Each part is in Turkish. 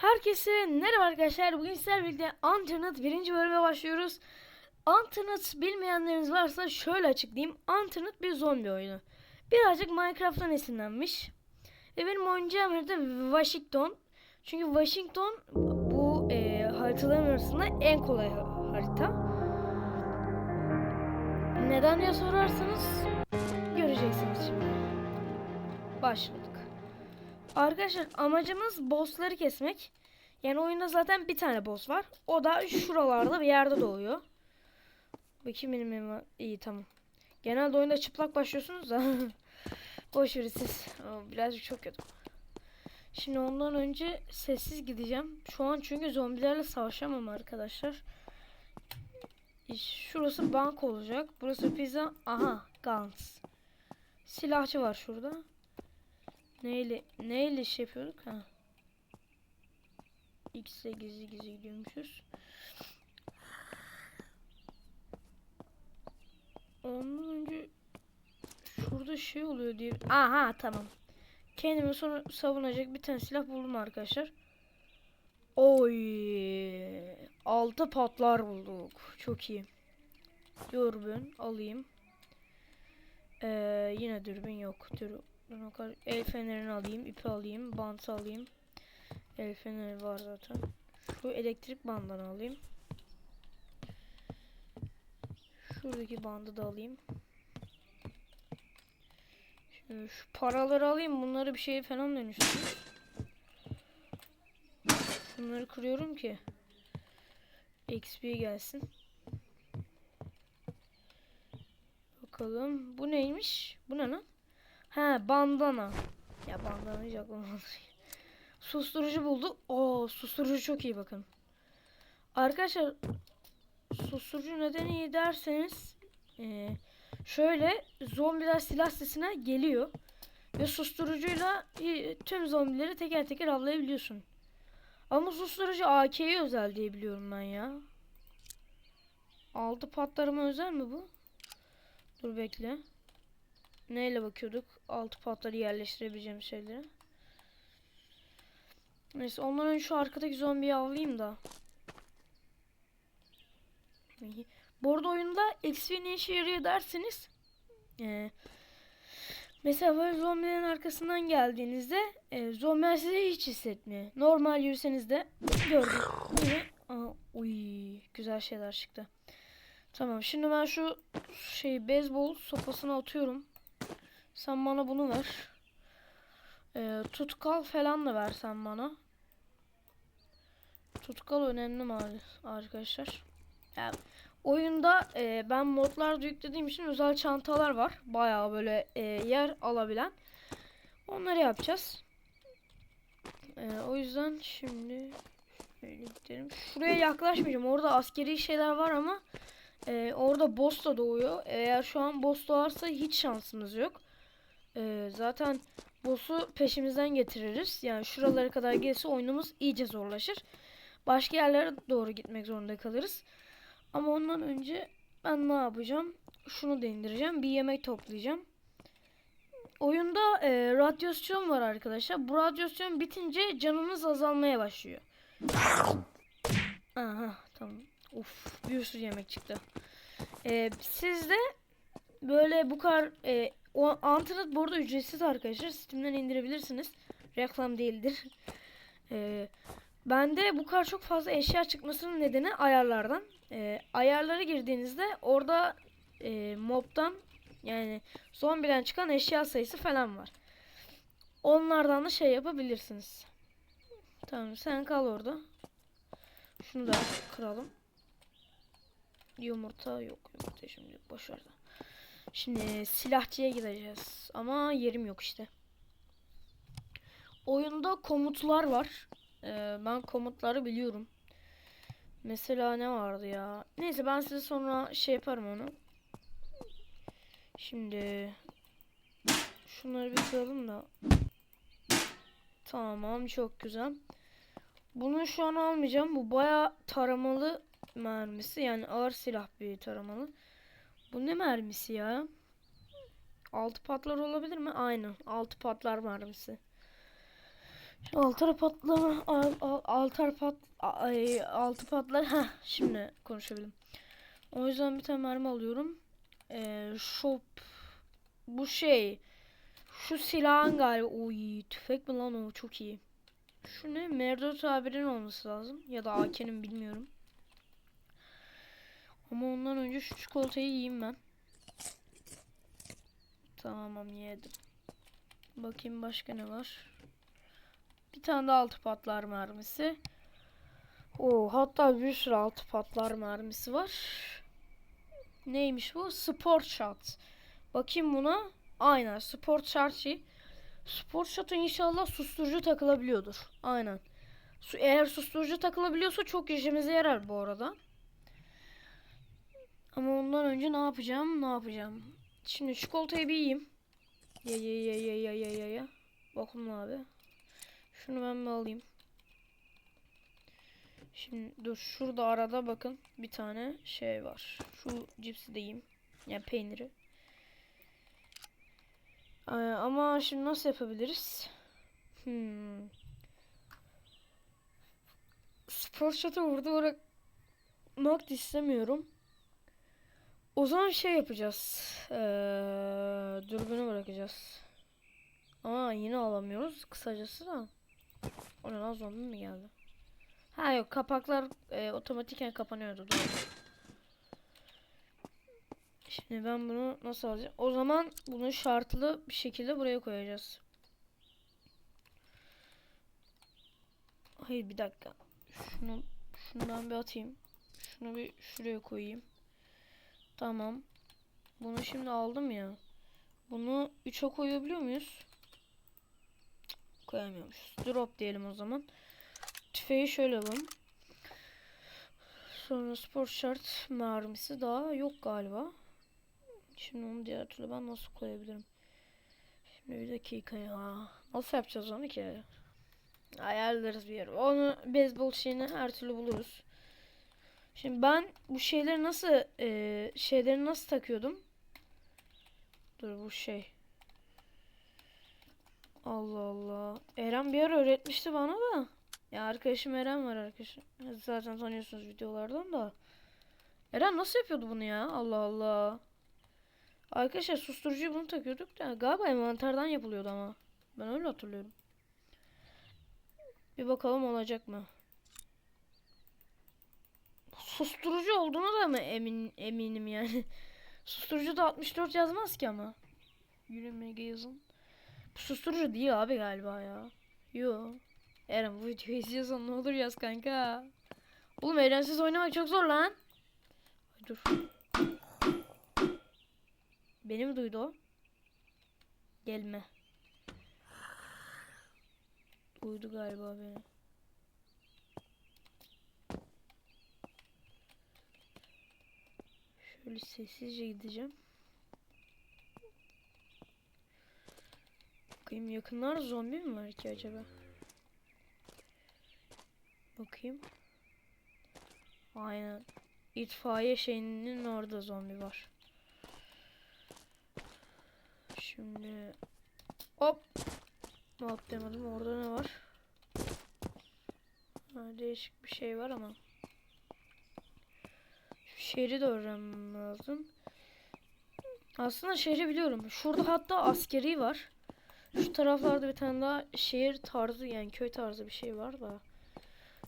Herkese merhaba arkadaşlar. Bugün sizlerle birlikte Anternet birinci bölüme başlıyoruz. Anternet bilmeyenleriniz varsa şöyle açıklayayım. Anternet bir zombi oyunu. Birazcık Minecraft'tan esinlenmiş. Ve benim oynayacağım harita Washington. Çünkü Washington bu e, haritaların arasında en kolay ha- harita. Neden diye sorarsanız göreceksiniz şimdi. Başladık. Arkadaşlar amacımız bossları kesmek. Yani oyunda zaten bir tane boss var. O da şuralarda bir yerde doğuyor. Bakayım benim evime. İyi tamam. Genelde oyunda çıplak başlıyorsunuz da. Boş verin siz. Birazcık çok kötü. Şimdi ondan önce sessiz gideceğim. Şu an çünkü zombilerle savaşamam arkadaşlar. Şurası bank olacak. Burası pizza. Aha Guns. Silahçı var şurada. Neyle neyle iş yapıyorduk ha? X'e gizli gizli gidiyormuşuz. Ondan önce şurada şey oluyor diye. Aha tamam. Kendimi sonra savunacak bir tane silah buldum arkadaşlar. Oy! Altı patlar bulduk. Çok iyi. Dürbün alayım. Ee, yine dürbün yok. Dürbün el fenerini alayım, ipi alayım, bant alayım. El feneri var zaten. Şu elektrik bandını alayım. Şuradaki bandı da alayım. Şimdi şu paraları alayım. Bunları bir şeye falan dönüştüreyim. Şunları kırıyorum ki XP gelsin. Bakalım. Bu neymiş? Bu ne lan? He bandana. Ya bandana hiç aklıma. Susturucu bulduk. Oo susturucu çok iyi bakın. Arkadaşlar susturucu neden iyi derseniz eee, şöyle zombiler silah sesine geliyor. Ve susturucuyla tüm zombileri teker teker avlayabiliyorsun. Ama susturucu AK'ye özel diye biliyorum ben ya. Altı patlarıma özel mi bu? Dur bekle. Neyle bakıyorduk? Altı patları yerleştirebileceğim şeyleri. Neyse ondan önce şu arkadaki zombiyi avlayayım da. Bu arada oyunda XP ne işe yarıyor derseniz eee, mesela böyle zombilerin arkasından geldiğinizde e, zombiler sizi hiç hissetmiyor. Normal yürüseniz de gördüm. Aa, uy, güzel şeyler çıktı. Tamam şimdi ben şu şey beyzbol sopasını atıyorum. Sen bana bunu ver. Ee, tutkal falan da versen bana. Tutkal önemli arkadaşlar. Yani oyunda e, ben modlarda yüklediğim için özel çantalar var. Bayağı böyle e, yer alabilen. Onları yapacağız. E, o yüzden şimdi şöyle gidelim. Şuraya yaklaşmayacağım. Orada askeri şeyler var ama e, orada boss da doğuyor. Eğer şu an boss doğarsa hiç şansımız yok. Ee, zaten boss'u peşimizden getiririz. Yani şuralara kadar gelirse oyunumuz iyice zorlaşır. Başka yerlere doğru gitmek zorunda kalırız. Ama ondan önce ben ne yapacağım? Şunu da indireceğim. Bir yemek toplayacağım. Oyunda e, radyasyon var arkadaşlar. Bu radyasyon bitince canımız azalmaya başlıyor. Aha tamam. Uf bir sürü yemek çıktı. E, siz de böyle bu kadar e, o Antranet bu arada ücretsiz arkadaşlar. Steam'den indirebilirsiniz. Reklam değildir. Ee, bende bu kadar çok fazla eşya çıkmasının nedeni ayarlardan. Ee, ayarlara girdiğinizde orada e, mob'dan yani zombiden çıkan eşya sayısı falan var. Onlardan da şey yapabilirsiniz. Tamam sen kal orada. Şunu da kıralım. Yumurta yok. Yumurta şimdi boş ver de. Şimdi silahçıya gideceğiz. Ama yerim yok işte. Oyunda komutlar var. Ee, ben komutları biliyorum. Mesela ne vardı ya? Neyse ben size sonra şey yaparım onu. Şimdi şunları bir kıralım da. Tamam çok güzel. Bunu şu an almayacağım. Bu baya taramalı mermisi. Yani ağır silah bir taramalı. Bu ne mermisi ya? Altı patlar olabilir mi? Aynen. Altı patlar mermisi. Altar patlama al, al, altar pat ay, altı patlar. Ha şimdi konuşabildim. O yüzden bir tane mermi alıyorum. Ee, shop bu şey şu silahın galiba oy tüfek mi lan o çok iyi. Şu ne? Merdo tabirin olması lazım. Ya da AK'nin bilmiyorum. Ama ondan önce şu çikolatayı yiyeyim ben. Tamam yedim. Bakayım başka ne var. Bir tane de altı patlar mermisi. Oo, hatta bir sürü altı patlar mermisi var. Neymiş bu? Sport shot. Bakayım buna. Aynen sport shot şey. Sport shot'a inşallah susturucu takılabiliyordur. Aynen. Eğer susturucu takılabiliyorsa çok işimize yarar bu arada. Ama ondan önce ne yapacağım? Ne yapacağım? Şimdi çikolatayı bir yiyeyim. Ye ye ye ye ye ye ye ye. Bakın abi. Şunu ben bir alayım. Şimdi dur şurada arada bakın bir tane şey var. Şu cipsi de yiyeyim. Yani peyniri. Ee, ama şimdi nasıl yapabiliriz? Hmm. Spor shot'ı burada bırakmak da istemiyorum. O zaman şey yapacağız. Ee, dürbünü bırakacağız. Aa yine alamıyoruz kısacası da. O ne lan zombi mi geldi? Ha yok kapaklar e, otomatiken kapanıyordu doğru. Şimdi ben bunu nasıl alacağım? O zaman bunu şartlı bir şekilde buraya koyacağız. Hayır bir dakika. Şunu ben bir atayım. Şunu bir şuraya koyayım. Tamam. Bunu şimdi aldım ya. Bunu 3'e koyabiliyor muyuz? Cık, Koyamıyormuşuz. Drop diyelim o zaman. Tüfeği şöyle alalım. Sonra spor şart mermisi daha yok galiba. Şimdi onu diğer türlü ben nasıl koyabilirim? Şimdi bir dakika ya. Nasıl yapacağız onu ki? Ayarlarız bir yer. Onu beyzbol şeyini her türlü buluruz. Şimdi ben bu şeyleri nasıl e, şeyleri nasıl takıyordum? Dur bu şey. Allah Allah. Eren bir ara öğretmişti bana da. Ya arkadaşım Eren var arkadaşım. Zaten tanıyorsunuz videolardan da. Eren nasıl yapıyordu bunu ya? Allah Allah. Arkadaşlar susturucuyu bunu takıyorduk da galiba envanterden yapılıyordu ama. Ben öyle hatırlıyorum. Bir bakalım olacak mı? Susturucu olduğuna da mı emin eminim yani. Susturucu da 64 yazmaz ki ama. Yürümege yazın. Bu susturucu değil abi galiba ya. Yo. Eren bu videoyu izliyorsan ne olur yaz kanka. Oğlum Erensiz oynamak çok zor lan. Ay, dur. Beni mi duydu o? Gelme. Duydu galiba beni. Şöyle sessizce gideceğim. Bakayım yakınlar zombi mi var ki acaba? Bakayım. Aynen. İtfaiye şeyinin orada zombi var. Şimdi hop hop demedim orada ne var? Ha, değişik bir şey var ama. Şehri de öğrenmem lazım. Aslında şehri biliyorum. Şurada hatta askeri var. Şu taraflarda bir tane daha şehir tarzı yani köy tarzı bir şey var da.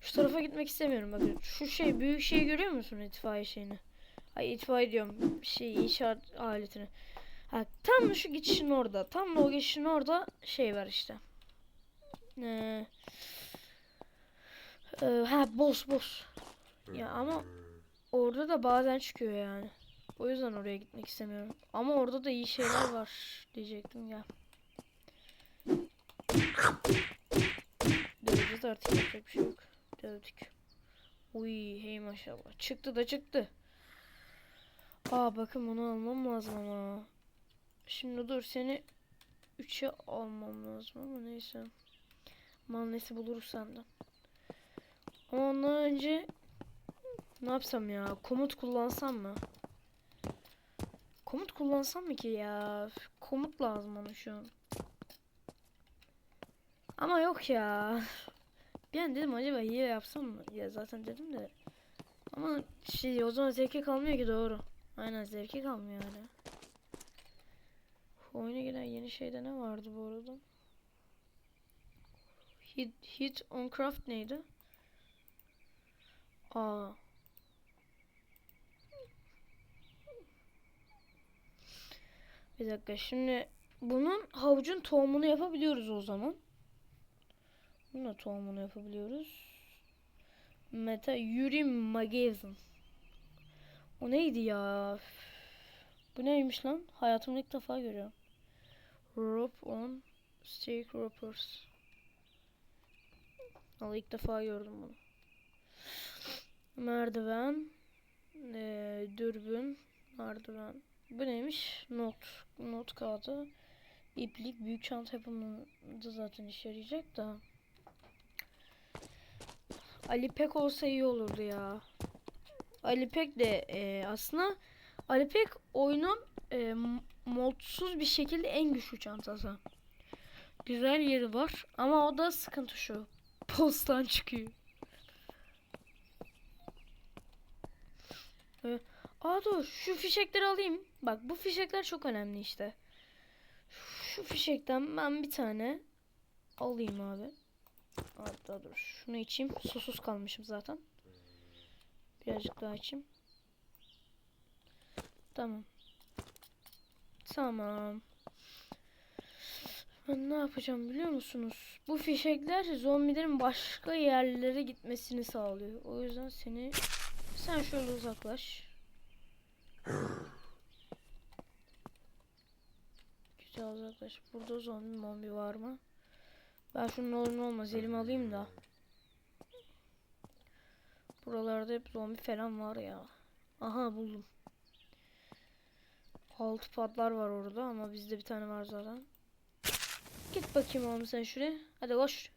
Şu tarafa gitmek istemiyorum bakın. Şu şey büyük şeyi görüyor musun itfaiye şeyini? Ay itfaiye diyorum. Şey inşaat aletini. Ha, tam şu geçişin orada. Tam o geçişin orada şey var işte. Ee, e, ha boss boss. Ya ama orada da bazen çıkıyor yani. O yüzden oraya gitmek istemiyorum. Ama orada da iyi şeyler var diyecektim ya. Döveceğiz artık yapacak bir şey yok. Dövdük. Uy hey maşallah. Çıktı da çıktı. Aa bakın bunu almam lazım ama. Şimdi dur seni 3'e almam lazım ama neyse. Mal nesi buluruz senden. Ama ondan önce ne yapsam ya? Komut kullansam mı? Komut kullansam mı ki ya? Komut lazım bana şu an. Ama yok ya. Bir an dedim acaba hile yapsam mı? Ya zaten dedim de. Ama şey o zaman zevki kalmıyor ki doğru. Aynen zevki kalmıyor yani. Oyuna giren yeni şeyde ne vardı bu arada? Hit, hit on craft neydi? Aa. Bir dakika şimdi bunun havucun tohumunu yapabiliyoruz o zaman. Bunun da tohumunu yapabiliyoruz. Meta Yuri Magazine. O neydi ya? Bu neymiş lan? Hayatımda ilk defa görüyorum. Rope on Stake Ropers. Al ilk defa gördüm bunu. Merdiven. eee, dürbün. Merdiven. Bu neymiş? Not. Not kağıdı. İplik. Büyük çanta yapımında zaten işe yarayacak da. Ali Pek olsa iyi olurdu ya. Ali Pek de eee, aslında Ali Pek oyunun m- modsuz bir şekilde en güçlü çantası. Güzel yeri var ama o da sıkıntı şu. Postan çıkıyor. Ee, aa dur şu fişekleri alayım. Bak bu fişekler çok önemli işte. Şu fişekten ben bir tane alayım abi. Hatta dur şunu içeyim. Susuz kalmışım zaten. Birazcık daha içeyim. Tamam. Tamam. Ben ne yapacağım biliyor musunuz? Bu fişekler zombilerin başka yerlere gitmesini sağlıyor. O yüzden seni sen şöyle uzaklaş. Güzel uzaklaş. Burada zombi mombi var mı? Ben şunun olur ne olmaz elime alayım da. Buralarda hep zombi falan var ya. Aha buldum. Altı patlar var orada ama bizde bir tane var zaten. Git bakayım oğlum sen şuraya. Hadi koş.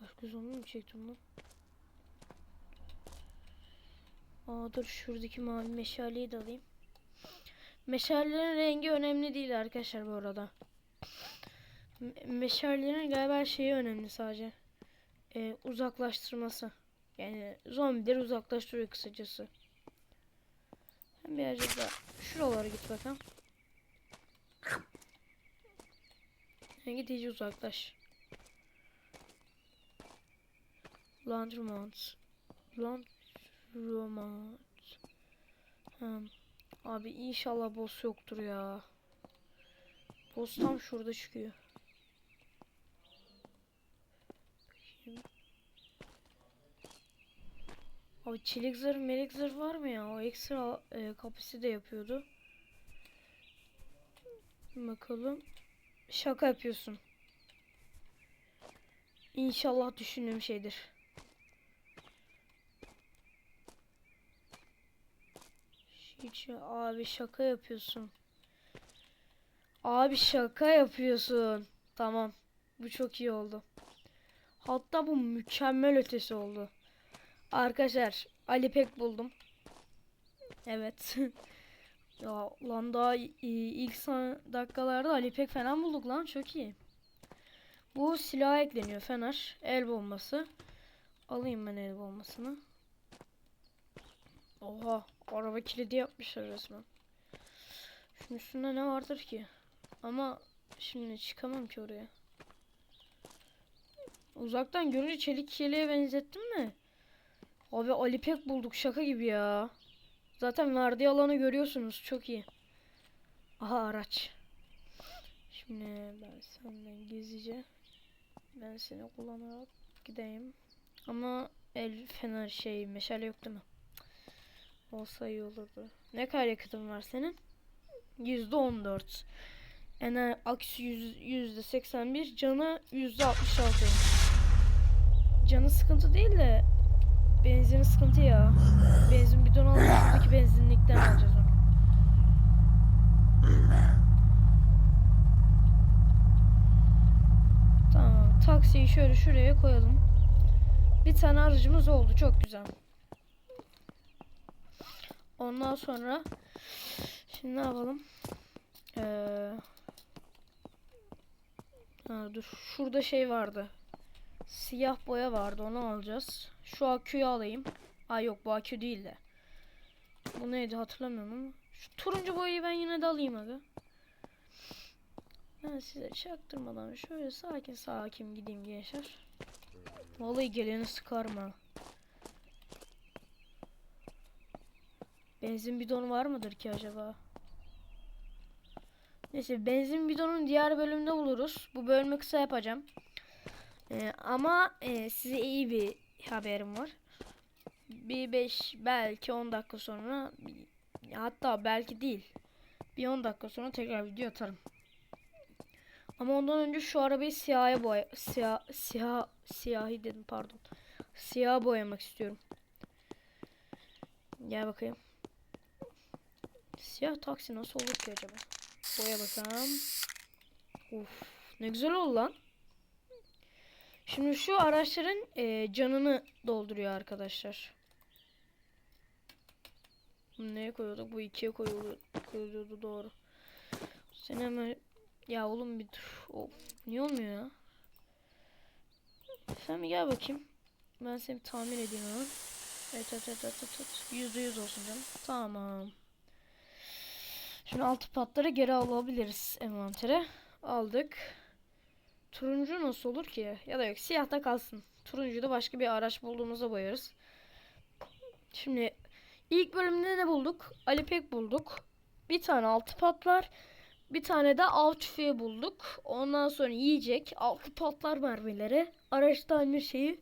Başka zombi mi çektim lan? Aa dur şuradaki mavi meşaleyi de alayım. Meşalelerin rengi önemli değil arkadaşlar bu arada. Me- meşalelerin galiba şeyi önemli sadece. Ee, uzaklaştırması. Yani zombileri uzaklaştırıyor kısacası. Hem birazcık da şuralara git bakalım. Sen git iyice uzaklaş. Laundromat. Hmm. Abi inşallah boss yoktur ya. Boss tam şurada çıkıyor. Bakayım. Abi çelik zırh, melek zırh var mı ya? O ekstra e, kapısı de yapıyordu. Bakalım. Şaka yapıyorsun. İnşallah düşündüğüm şeydir. Hiç abi şaka yapıyorsun. Abi şaka yapıyorsun. Tamam. Bu çok iyi oldu. Hatta bu mükemmel ötesi oldu. Arkadaşlar Ali Pek buldum. Evet. ya lan daha ilk dakikalarda Ali Pek falan bulduk lan çok iyi. Bu silah ekleniyor fener. El bombası. Alayım ben el bombasını. Oha araba kilidi yapmışlar resmen. Şunun üstünde ne vardır ki? Ama şimdi çıkamam ki oraya. Uzaktan görünce çelik yeleğe benzettim mi? Abi Ali Pek bulduk şaka gibi ya. Zaten verdiği alanı görüyorsunuz çok iyi. Aha araç. Şimdi ben senden gizlice ben seni kullanarak gideyim. Ama el fener şey meşale yok değil mi? Olsa iyi olurdu. Ne kadar yakıtın var senin? Yüzde on dört. Ener aksi yüz- yüzde seksen bir. Canı yüzde altmış altı. Canı sıkıntı değil de benzini sıkıntı ya. Benzin bidonu alıp şuradaki benzinlikten alacağız onu. Tamam. Taksiyi şöyle şuraya koyalım. Bir tane aracımız oldu. Çok güzel. Ondan sonra şimdi ne yapalım? Ee, dur. Şurada şey vardı. Siyah boya vardı. Onu alacağız. Şu aküyü alayım. Ay yok bu akü değil de. Bu neydi hatırlamıyorum ama. Şu turuncu boyayı ben yine de alayım aga. Ben size çaktırmadan şöyle sakin sakin gideyim gençler. Vallahi geleni sıkarma. Benzin bidonu var mıdır ki acaba? Neyse benzin bidonun diğer bölümde buluruz. Bu bölümü kısa yapacağım. Ee, ama e, size iyi bir haberim var. Bir 5 belki 10 dakika sonra hatta belki değil. Bir 10 dakika sonra tekrar video atarım. Ama ondan önce şu arabayı siyaha boya siyah siyah siyahi dedim pardon. Siyah boyamak istiyorum. Gel bakayım. Siyah taksi nasıl olur ki acaba? Boya bakalım. Uf, ne güzel oldu lan. Şimdi şu araçların e, canını dolduruyor arkadaşlar. Bunu neye koyuyorduk? Bu ikiye koyuluyordu doğru. Sen hemen ya oğlum bir dur. Of, niye olmuyor ya? Sen gel bakayım. Ben seni bir tamir edeyim hemen. Evet evet evet evet evet. Yüzde yüz olsun canım. Tamam. Şimdi altı patları geri alabiliriz envantere. Aldık. Turuncu nasıl olur ki? Ya da yok siyahta kalsın. Turuncuyu da başka bir araç bulduğumuzda boyarız. Şimdi ilk bölümde ne bulduk? Ali Pek bulduk. Bir tane altı patlar. Bir tane de av tüfeği bulduk. Ondan sonra yiyecek. Altı patlar mermileri. Araçta aynı şeyi.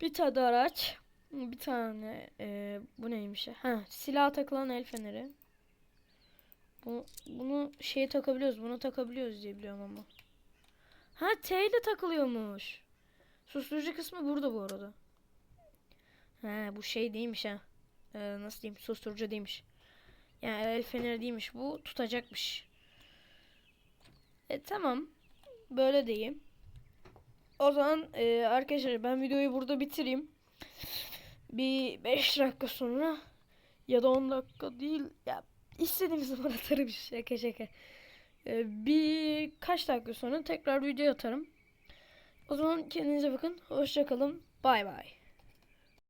Bir tane araç. Bir tane e, bu neymiş? Ha, silah takılan el feneri. Bu, bunu şeye takabiliyoruz. Bunu takabiliyoruz diye biliyorum ama. Ha T ile takılıyormuş. Susturucu kısmı burada bu arada. Ha bu şey değilmiş ha. Ee, nasıl diyeyim? Susturucu değilmiş. Yani el feneri değilmiş. Bu tutacakmış. E tamam. Böyle diyeyim. O zaman e, arkadaşlar ben videoyu burada bitireyim. Bir 5 dakika sonra ya da 10 dakika değil ya istediğim zaman atarım şaka şaka. E, bir kaç dakika sonra tekrar video atarım. O zaman kendinize bakın. Hoşçakalın. Bay bay.